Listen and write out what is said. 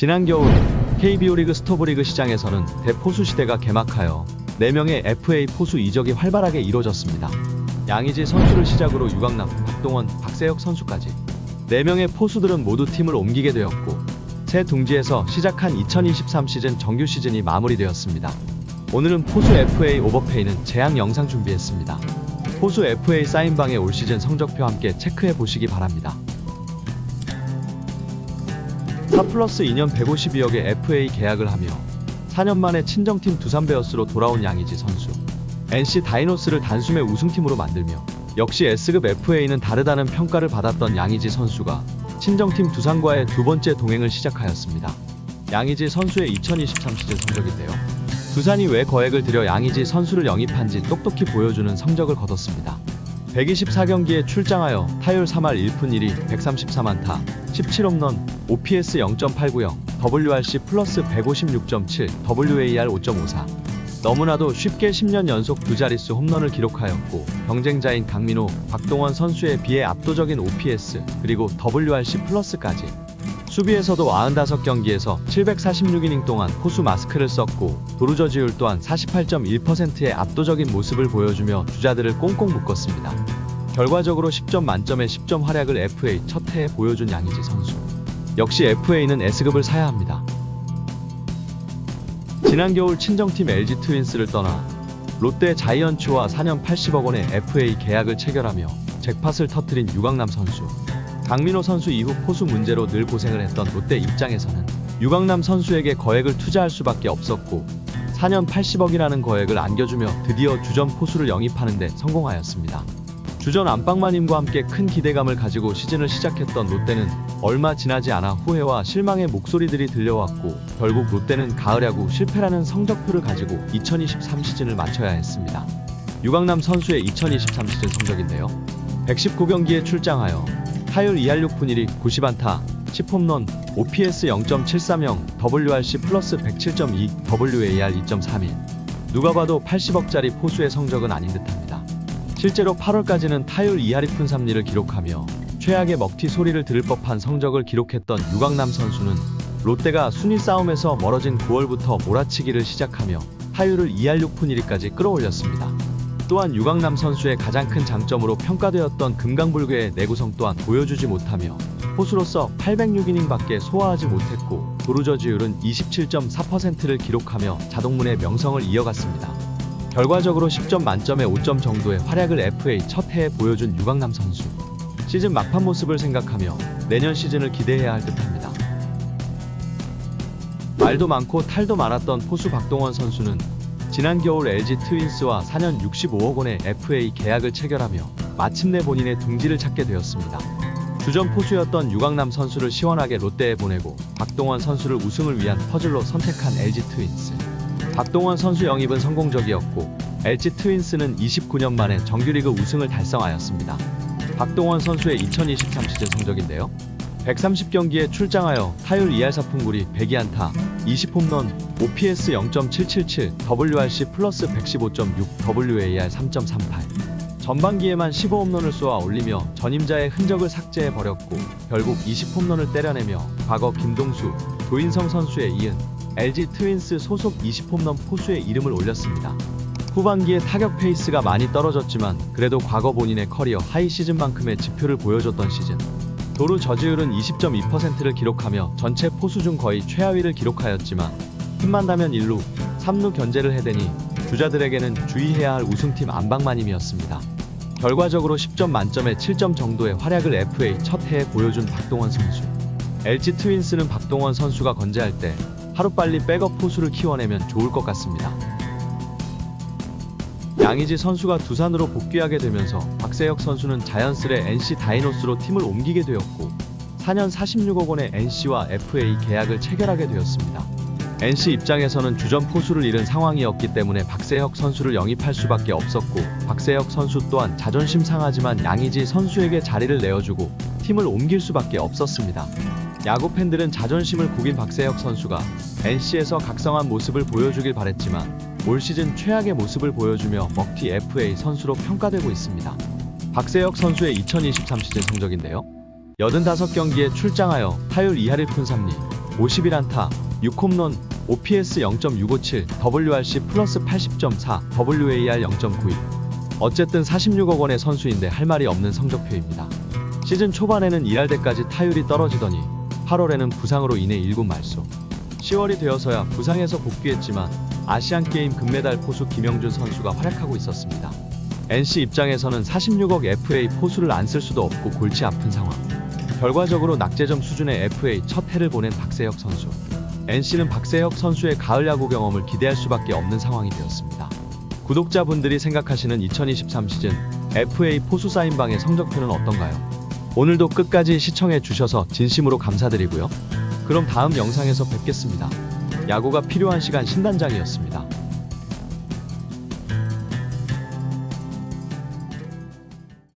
지난 겨울 KBO 리그 스토브리그 시장에서는 대포수 시대가 개막하여 4명의 FA 포수 이적이 활발하게 이뤄졌습니다. 양의지 선수를 시작으로 유강남, 박동원, 박세혁 선수까지 4명의 포수들은 모두 팀을 옮기게 되었고 새 둥지에서 시작한 2023 시즌 정규 시즌이 마무리되었습니다. 오늘은 포수 FA 오버페이는 재앙 영상 준비했습니다. 포수 FA 사인방의 올 시즌 성적표 함께 체크해 보시기 바랍니다. 4 플러스 2년 152억의 FA 계약을 하며 4년 만에 친정팀 두산 베어스로 돌아온 양의지 선수. NC 다이노스를 단숨에 우승팀으로 만들며 역시 S급 FA는 다르다는 평가를 받았던 양의지 선수가 친정팀 두산과의 두 번째 동행을 시작하였습니다. 양의지 선수의 2023 시즌 성적인데요. 두산이 왜 거액을 들여 양의지 선수를 영입한지 똑똑히 보여주는 성적을 거뒀습니다. 124경기에 출장하여 타율 3할 1푼 1리 134만 타 17홈런 OPS 0.890 WRC 플러스 156.7 WAR 5.54 너무나도 쉽게 10년 연속 두 자릿수 홈런을 기록하였고 경쟁자인 강민호, 박동원 선수에 비해 압도적인 OPS 그리고 WRC 플러스까지 수비에서도 95경기에서 746이닝 동안 포수 마스크를 썼고 도루저지율 또한 48.1%의 압도적인 모습을 보여주며 주자들을 꽁꽁 묶었습니다. 결과적으로 10점 만점의 10점 활약을 FA 첫 해에 보여준 양의지 선수. 역시 FA는 S급을 사야 합니다. 지난 겨울 친정팀 LG 트윈스를 떠나 롯데 자이언츠와 4년 80억 원의 FA 계약을 체결하며 잭팟을 터트린 유강남 선수. 강민호 선수 이후 포수 문제로 늘 고생을 했던 롯데 입장에서는 유강남 선수에게 거액을 투자할 수밖에 없었고 4년 80억이라는 거액을 안겨주며 드디어 주전 포수를 영입하는 데 성공하였습니다. 주전 안방마님과 함께 큰 기대감을 가지고 시즌을 시작했던 롯데는 얼마 지나지 않아 후회와 실망의 목소리들이 들려왔고 결국 롯데는 가을 야구 실패라는 성적표를 가지고 2023 시즌을 마쳐야 했습니다. 유강남 선수의 2023 시즌 성적인데요. 119경기에 출장하여 타율 2할 6푼 1리 90안타 10홈런 OPS 0.730 WRC 플러스 107.2 WAR 2.31 누가 봐도 80억짜리 포수의 성적은 아닌 듯합니다. 실제로 8월까지는 타율 2할 2푼 3리를 기록하며 최악의 먹튀 소리를 들을 법한 성적을 기록했던 유강남 선수는 롯데가 순위 싸움에서 멀어진 9월부터 몰아치기를 시작하며 타율을 2할 6푼 1리까지 끌어올렸습니다. 또한 유강남 선수의 가장 큰 장점으로 평가되었던 금강불교의 내구성 또한 보여주지 못하며 포수로서 806이닝밖에 소화하지 못했고 도루저지율은 27.4%를 기록하며 자동문의 명성을 이어갔습니다. 결과적으로 10점 만점에 5점 정도의 활약을 FA 첫 해에 보여준 유강남 선수. 시즌 막판 모습을 생각하며 내년 시즌을 기대해야 할 듯합니다. 말도 많고 탈도 많았던 포수 박동원 선수는 지난 겨울 LG 트윈스와 4년 65억 원의 FA 계약을 체결하며 마침내 본인의 둥지를 찾게 되었습니다. 주전 포수였던 유강남 선수를 시원하게 롯데에 보내고 박동원 선수를 우승을 위한 퍼즐로 선택한 LG 트윈스. 박동원 선수 영입은 성공적이었고 LG 트윈스는 29년 만에 정규리그 우승을 달성하였습니다. 박동원 선수의 2023 시즌 성적인데요. 130경기에 출장하여 타율 2할 4푼 9리 102안타 20홈런 OPS 0.777 WRC 플러스 115.6 WAR 3.38 전반기에만 15홈런을 쏘아 올리며 전임자의 흔적을 삭제해 버렸고 결국 20홈런을 때려내며 과거 김동수, 도인성 선수에 이은 LG 트윈스 소속 20홈런 포수의 이름을 올렸습니다. 후반기에 타격 페이스가 많이 떨어졌지만 그래도 과거 본인의 커리어 하이 시즌만큼의 지표를 보여줬던 시즌. 도루 저지율은 20.2%를 기록하며 전체 포수 중 거의 최하위를 기록하였지만 힘만 다면 1루, 3루 견제를 해대니 주자들에게는 주의해야 할 우승팀 안방마님이었습니다. 결과적으로 10점 만점에 7점 정도의 활약을 FA 첫 해에 보여준 박동원 선수. LG 트윈스는 박동원 선수가 건재할 때 하루빨리 백업 포수를 키워내면 좋을 것 같습니다. 양의지 선수가 두산으로 복귀하게 되면서 박세혁 선수는 자연스레 NC 다이노스로 팀을 옮기게 되었고 4년 46억 원의 NC와 FA 계약을 체결하게 되었습니다. NC 입장에서는 주전 포수를 잃은 상황이었기 때문에 박세혁 선수를 영입할 수밖에 없었고 박세혁 선수 또한 자존심 상하지만 양의지 선수에게 자리를 내어주고 팀을 옮길 수밖에 없었습니다. 야구 팬들은 자존심을 구긴 박세혁 선수가 NC에서 각성한 모습을 보여주길 바랬지만 올 시즌 최악의 모습을 보여주며 먹튀 FA 선수로 평가되고 있습니다. 박세혁 선수의 2023 시즌 성적인데요. 85경기에 출장하여 타율 2할 1푼 3리, 51안타, 6홈런, OPS 0.657, WRC 플러스 80.4, WAR 0.91. 어쨌든 46억 원의 선수인데 할 말이 없는 성적표입니다. 시즌 초반에는 2할 때까지 타율이 떨어지더니 8월에는 부상으로 인해 1군 말소. 10월이 되어서야 부상에서 복귀했지만 아시안 게임 금메달 포수 김영준 선수가 활약하고 있었습니다. NC 입장에서는 46억 FA 포수를 안 쓸 수도 없고 골치 아픈 상황. 결과적으로 낙제점 수준의 FA 첫 해를 보낸 박세혁 선수. NC는 박세혁 선수의 가을 야구 경험을 기대할 수밖에 없는 상황이 되었습니다. 구독자분들이 생각하시는 2023 시즌 FA 포수 사인방의 성적표는 어떤가요? 오늘도 끝까지 시청해 주셔서 진심으로 감사드리고요. 그럼 다음 영상에서 뵙겠습니다. 야구가 필요한 시간 신단장이었습니다.